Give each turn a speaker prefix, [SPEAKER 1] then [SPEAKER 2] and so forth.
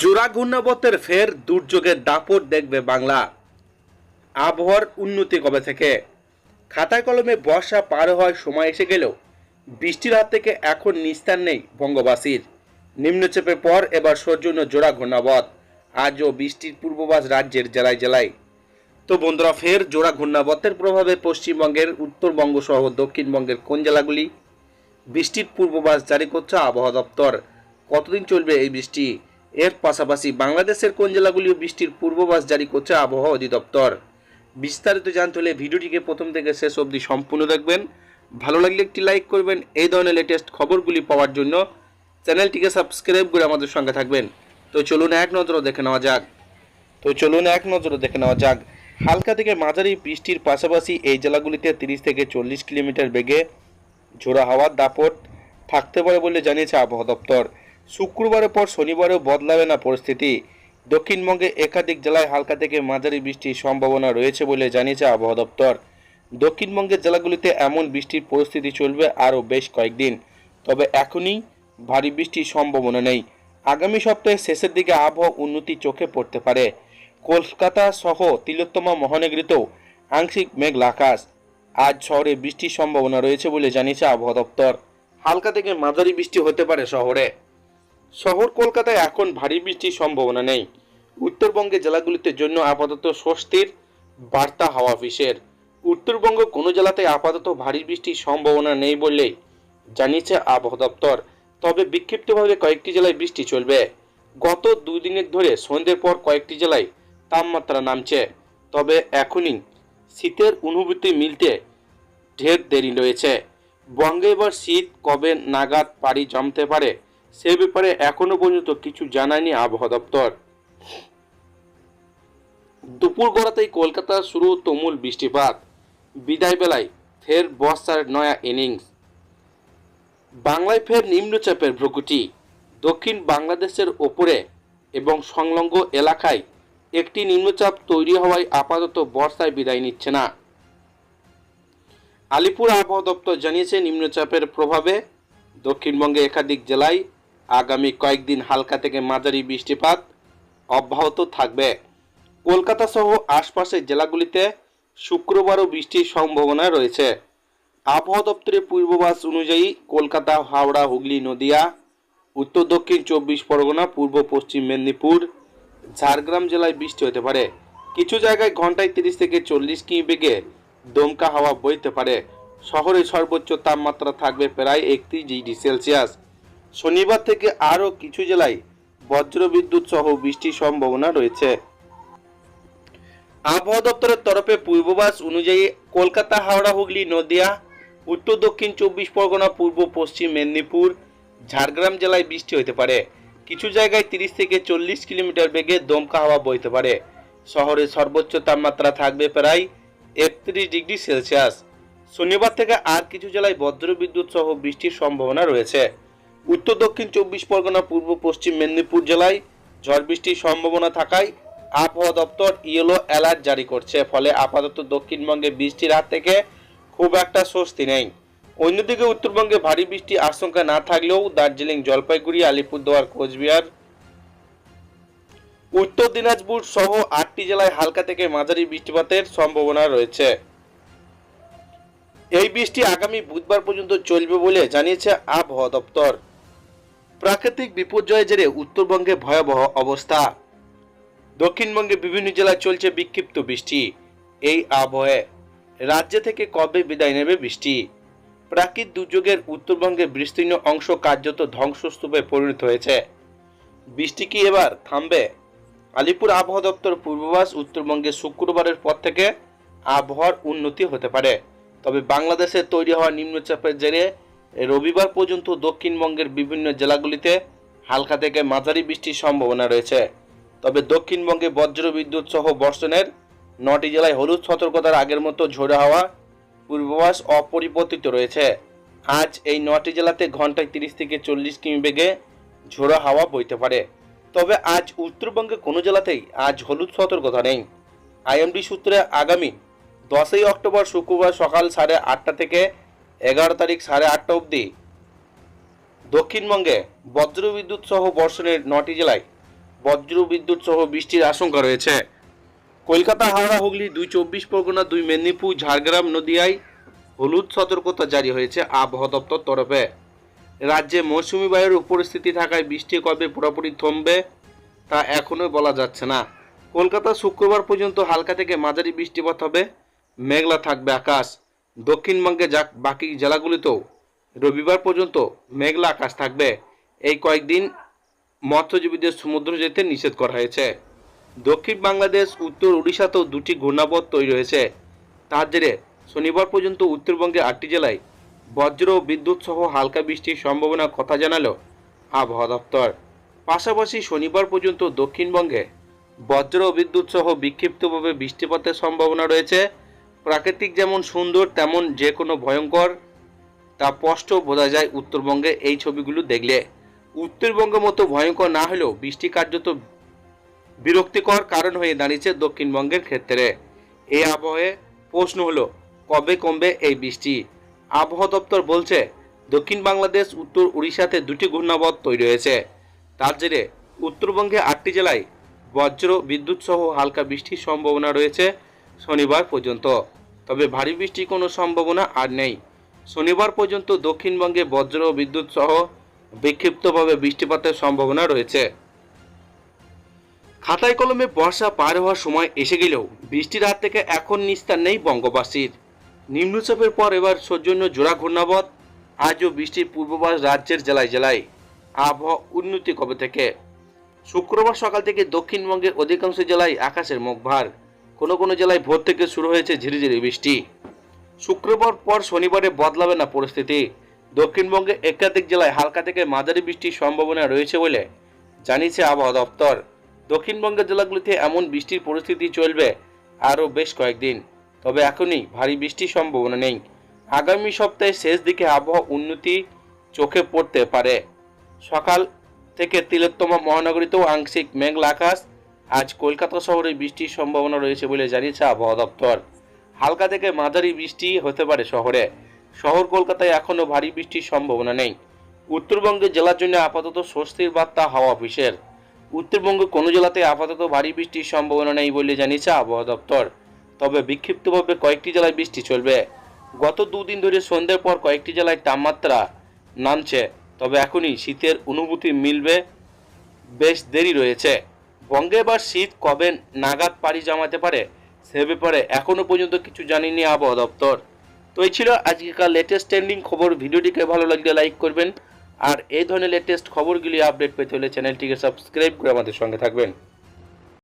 [SPEAKER 1] জোড়া ঘূর্ণাবতের ফের দুর্যোগের দাপট দেখবে বাংলা আবহাওয়ার উন্নতি কবে থেকে খাতায় কলমে বর্ষা পার হওয়ার সময় এসে গেলেও বৃষ্টির হাত থেকে এখন নিস্তার নেই বঙ্গবাসীর নিম্নচেপের পর এবার সৌজন্য জোড়া ঘূর্ণাবত আজও বৃষ্টির পূর্ববাস রাজ্যের জেলায় জেলায় তো বন্ধুরা ফের জোড়া ঘূর্ণাবতের প্রভাবে পশ্চিমবঙ্গের উত্তরবঙ্গ সহ দক্ষিণবঙ্গের কোন জেলাগুলি বৃষ্টির পূর্ববাস জারি করছে আবহাওয়া দপ্তর কতদিন চলবে এই বৃষ্টি এর পাশাপাশি বাংলাদেশের কোন জেলাগুলিও বৃষ্টির পূর্বাভাস জারি করছে আবহাওয়া অধিদপ্তর বিস্তারিত জানতে হলে ভিডিওটিকে প্রথম থেকে শেষ অবধি সম্পূর্ণ দেখবেন ভালো লাগলে একটি লাইক করবেন এই ধরনের লেটেস্ট খবরগুলি পাওয়ার জন্য চ্যানেলটিকে সাবস্ক্রাইব করে আমাদের সঙ্গে থাকবেন তো চলুন এক নজরও দেখে নেওয়া যাক তো চলুন এক নজরও দেখে নেওয়া যাক হালকা থেকে মাঝারি বৃষ্টির পাশাপাশি এই জেলাগুলিতে তিরিশ থেকে চল্লিশ কিলোমিটার বেগে ঝোড়া হাওয়ার দাপট থাকতে পারে বলে জানিয়েছে আবহাওয়া দপ্তর শুক্রবারের পর শনিবারেও বদলাবে না পরিস্থিতি দক্ষিণবঙ্গে একাধিক জেলায় হালকা থেকে মাঝারি বৃষ্টির সম্ভাবনা রয়েছে বলে জানিয়েছে আবহাওয়া দপ্তর দক্ষিণবঙ্গের জেলাগুলিতে এমন বৃষ্টির পরিস্থিতি চলবে আরও বেশ কয়েকদিন তবে এখনই ভারী বৃষ্টির সম্ভাবনা নেই আগামী সপ্তাহের শেষের দিকে আবহাওয়া উন্নতি চোখে পড়তে পারে কলকাতা সহ তিলোত্তমা মহানগরীতেও আংশিক মেঘলা আকাশ আজ শহরে বৃষ্টির সম্ভাবনা রয়েছে বলে জানিয়েছে আবহাওয়া দপ্তর হালকা থেকে মাঝারি বৃষ্টি হতে পারে শহরে শহর কলকাতায় এখন ভারী বৃষ্টির সম্ভাবনা নেই উত্তরবঙ্গের জেলাগুলিতে জন্য আপাতত স্বস্তির বার্তা হাওয়া অফিসের উত্তরবঙ্গ কোনো জেলাতে আপাতত ভারী বৃষ্টির সম্ভাবনা নেই বলে জানিয়েছে আবহাওয়া দপ্তর তবে বিক্ষিপ্তভাবে কয়েকটি জেলায় বৃষ্টি চলবে গত দুদিনের ধরে সন্ধ্যের পর কয়েকটি জেলায় তাপমাত্রা নামছে তবে এখনই শীতের অনুভূতি মিলতে ঢের দেরি রয়েছে বঙ্গে এবার শীত কবে নাগাদ পাড়ি জমতে পারে সে ব্যাপারে এখনও পর্যন্ত কিছু জানায়নি আবহাওয়া দপ্তর দুপুর গড়াতেই কলকাতা শুরু তুমুল বৃষ্টিপাত বিদায় বেলায় ফের বর্ষার নয়া ইনিংস বাংলায় ফের নিম্নচাপের ভ্রুকুটি দক্ষিণ বাংলাদেশের ওপরে এবং সংলগ্ন এলাকায় একটি নিম্নচাপ তৈরি হওয়ায় আপাতত বর্ষায় বিদায় নিচ্ছে না আলিপুর আবহাওয়া দপ্তর জানিয়েছে নিম্নচাপের প্রভাবে দক্ষিণবঙ্গে একাধিক জেলায় আগামী কয়েকদিন হালকা থেকে মাঝারি বৃষ্টিপাত অব্যাহত থাকবে কলকাতা সহ আশপাশের জেলাগুলিতে শুক্রবারও বৃষ্টির সম্ভাবনা রয়েছে আবহাওয়া দপ্তরের পূর্বাভাস অনুযায়ী কলকাতা হাওড়া হুগলি নদিয়া উত্তর দক্ষিণ চব্বিশ পরগনা পূর্ব পশ্চিম মেদিনীপুর ঝাড়গ্রাম জেলায় বৃষ্টি হতে পারে কিছু জায়গায় ঘন্টায় তিরিশ থেকে চল্লিশ কিমি বেগে দমকা হাওয়া বইতে পারে শহরে সর্বোচ্চ তাপমাত্রা থাকবে প্রায় একত্রিশ ডিগ্রি সেলসিয়াস শনিবার থেকে আরও কিছু জেলায় বজ্রবিদ্যুৎ সহ বৃষ্টির সম্ভাবনা রয়েছে আবহাওয়া দপ্তরের তরফে পূর্ববাস অনুযায়ী কলকাতা হাওড়া হুগলি নদিয়া উত্তর দক্ষিণ চব্বিশ পরগনা পূর্ব পশ্চিম মেদিনীপুর ঝাড়গ্রাম জেলায় বৃষ্টি হতে পারে কিছু জায়গায় তিরিশ থেকে চল্লিশ কিলোমিটার বেগে দমকা হাওয়া বইতে পারে শহরে সর্বোচ্চ তাপমাত্রা থাকবে প্রায় একত্রিশ ডিগ্রি সেলসিয়াস শনিবার থেকে আর কিছু জেলায় বজ্রবিদ্যুৎ সহ বৃষ্টির সম্ভাবনা রয়েছে উত্তর দক্ষিণ চব্বিশ পরগনা পূর্ব পশ্চিম মেদিনীপুর জেলায় ঝড় বৃষ্টির সম্ভাবনা থাকায় আবহাওয়া দপ্তর ইয়েলো অ্যালার্ট জারি করছে ফলে আপাতত দক্ষিণবঙ্গে বৃষ্টির হাত থেকে খুব একটা স্বস্তি নেই অন্যদিকে উত্তরবঙ্গে ভারী বৃষ্টি আশঙ্কা না থাকলেও দার্জিলিং জলপাইগুড়ি আলিপুরদুয়ার কোচবিহার উত্তর দিনাজপুর সহ আটটি জেলায় হালকা থেকে মাঝারি বৃষ্টিপাতের সম্ভাবনা রয়েছে এই বৃষ্টি আগামী বুধবার পর্যন্ত চলবে বলে জানিয়েছে আবহাওয়া দপ্তর প্রাকৃতিক বিপর্যয়ের জেরে উত্তরবঙ্গে ভয়াবহ অবস্থা দক্ষিণবঙ্গে বিভিন্ন জেলায় চলছে বিক্ষিপ্ত বৃষ্টি এই আবহে রাজ্য থেকে কবে বিদায় নেবে বৃষ্টি প্রাকৃত দুর্যোগের উত্তরবঙ্গের বিস্তীর্ণ অংশ কার্যত ধ্বংসস্তূপে পরিণত হয়েছে বৃষ্টি কি এবার থামবে আলিপুর আবহাওয়া দপ্তর পূর্বাভাস উত্তরবঙ্গে শুক্রবারের পর থেকে আবহাওয়ার উন্নতি হতে পারে তবে বাংলাদেশে তৈরি হওয়া নিম্নচাপের জেরে রবিবার পর্যন্ত দক্ষিণবঙ্গের বিভিন্ন জেলাগুলিতে হালকা থেকে মাঝারি বৃষ্টির সম্ভাবনা রয়েছে তবে দক্ষিণবঙ্গে বজ্রবিদ্যুৎ সহ বর্ষণের নটি জেলায় হলুদ সতর্কতার আগের মতো ঝোড়ো হাওয়া পূর্বাভাস অপরিবর্তিত রয়েছে আজ এই নটি জেলাতে ঘন্টায় তিরিশ থেকে চল্লিশ কিমি বেগে ঝোড়ো হাওয়া বইতে পারে তবে আজ উত্তরবঙ্গে কোনো জেলাতেই আজ হলুদ সতর্কতা নেই আইএমডি সূত্রে আগামী দশই অক্টোবর শুক্রবার সকাল সাড়ে আটটা থেকে এগারো তারিখ সাড়ে আটটা অবধি দক্ষিণবঙ্গে বজ্রবিদ্যুৎ সহ বর্ষণের নটি জেলায় বজ্রবিদ্যুৎ সহ বৃষ্টির আশঙ্কা রয়েছে কলকাতা হাওড়া হুগলি দুই চব্বিশ পরগনা দুই মেদিনীপুর ঝাড়গ্রাম নদিয়ায় হলুদ সতর্কতা জারি হয়েছে আবহাওয়া দপ্তর তরফে রাজ্যে মৌসুমি বায়ুর উপস্থিতি থাকায় বৃষ্টি কবে পুরোপুরি থমবে তা এখনও বলা যাচ্ছে না কলকাতা শুক্রবার পর্যন্ত হালকা থেকে মাঝারি বৃষ্টিপাত হবে মেঘলা থাকবে আকাশ দক্ষিণবঙ্গে যা বাকি জেলাগুলিতেও রবিবার পর্যন্ত মেঘলা আকাশ থাকবে এই কয়েকদিন মৎস্যজীবীদের সমুদ্র যেতে নিষেধ করা হয়েছে দক্ষিণ বাংলাদেশ উত্তর উড়িষ্যাতেও দুটি ঘূর্ণাবধ তৈরি হয়েছে তার জেরে শনিবার পর্যন্ত উত্তরবঙ্গের আটটি জেলায় বজ্র বিদ্যুৎ সহ হালকা বৃষ্টির সম্ভাবনার কথা জানাল আবহাওয়া দপ্তর পাশাপাশি শনিবার পর্যন্ত দক্ষিণবঙ্গে বজ্র বিদ্যুৎ সহ বিক্ষিপ্তভাবে বৃষ্টিপাতের সম্ভাবনা রয়েছে প্রাকৃতিক যেমন সুন্দর তেমন যে কোনো ভয়ঙ্কর তা স্পষ্ট বোঝা যায় উত্তরবঙ্গে এই ছবিগুলো দেখলে উত্তরবঙ্গের মতো ভয়ঙ্কর না হলেও বৃষ্টি কার্যত বিরক্তিকর কারণ হয়ে দাঁড়িয়েছে দক্ষিণবঙ্গের ক্ষেত্রে এই আবহে প্রশ্ন হলো কবে কমবে এই বৃষ্টি আবহাওয়া দপ্তর বলছে দক্ষিণ বাংলাদেশ উত্তর উড়িষ্যাতে দুটি ঘূর্ণাবধ তৈরি হয়েছে তার জেরে উত্তরবঙ্গে আটটি জেলায় বজ্র বিদ্যুৎ সহ হালকা বৃষ্টির সম্ভাবনা রয়েছে শনিবার পর্যন্ত তবে ভারী বৃষ্টির কোনো সম্ভাবনা আর নেই শনিবার পর্যন্ত দক্ষিণবঙ্গে বজ্র বিদ্যুৎ সহ বিক্ষিপ্তভাবে বৃষ্টিপাতের সম্ভাবনা রয়েছে খাতায় কলমে বর্ষা পার হওয়ার সময় এসে গেলেও বৃষ্টির হাত থেকে এখন নিস্তার নেই বঙ্গবাসীর নিম্নচাপের পর এবার সৌজন্য জোড়া ঘূর্ণাবধ আজও বৃষ্টির পূর্ববাস রাজ্যের জেলায় জেলায় আবহাওয়া উন্নতি কবে থেকে শুক্রবার সকাল থেকে দক্ষিণবঙ্গের অধিকাংশ জেলায় আকাশের মুখ ভার কোনো কোনো জেলায় ভোর থেকে শুরু হয়েছে ঝিরিঝিরি বৃষ্টি শুক্রবার পর শনিবারে বদলাবে না পরিস্থিতি দক্ষিণবঙ্গে একাধিক জেলায় হালকা থেকে মাঝারি বৃষ্টির সম্ভাবনা রয়েছে বলে জানিয়েছে আবহাওয়া দপ্তর দক্ষিণবঙ্গের জেলাগুলিতে এমন বৃষ্টির পরিস্থিতি চলবে আরও বেশ কয়েকদিন তবে এখনই ভারী বৃষ্টির সম্ভাবনা নেই আগামী সপ্তাহের শেষ দিকে আবহাওয়া উন্নতি চোখে পড়তে পারে সকাল থেকে তিলোত্তমা মহানগরীতেও আংশিক মেঘলা আকাশ আজ কলকাতা শহরে বৃষ্টির সম্ভাবনা রয়েছে বলে জানিয়েছে আবহাওয়া দপ্তর হালকা থেকে মাঝারি বৃষ্টি হতে পারে শহরে শহর কলকাতায় এখনও ভারী বৃষ্টির সম্ভাবনা নেই উত্তরবঙ্গে জেলার জন্য আপাতত স্বস্তির বার্তা হাওয়া অফিসের উত্তরবঙ্গে কোনো জেলাতে আপাতত ভারী বৃষ্টির সম্ভাবনা নেই বলে জানিয়েছে আবহাওয়া দপ্তর তবে বিক্ষিপ্তভাবে কয়েকটি জেলায় বৃষ্টি চলবে গত দুদিন ধরে সন্ধ্যের পর কয়েকটি জেলায় তাপমাত্রা নামছে তবে এখনই শীতের অনুভূতি মিলবে বেশ দেরি রয়েছে বঙ্গে এবার শীত কবে নাগাদ পাড়ি জমাতে পারে সে ব্যাপারে এখনও পর্যন্ত কিছু জানিনি আবহাওয়া দপ্তর তো এই ছিল আজকেকার লেটেস্ট ট্রেন্ডিং খবর ভিডিওটিকে ভালো লাগলে লাইক করবেন আর এই ধরনের লেটেস্ট খবরগুলি আপডেট পেতে হলে চ্যানেলটিকে সাবস্ক্রাইব করে আমাদের সঙ্গে থাকবেন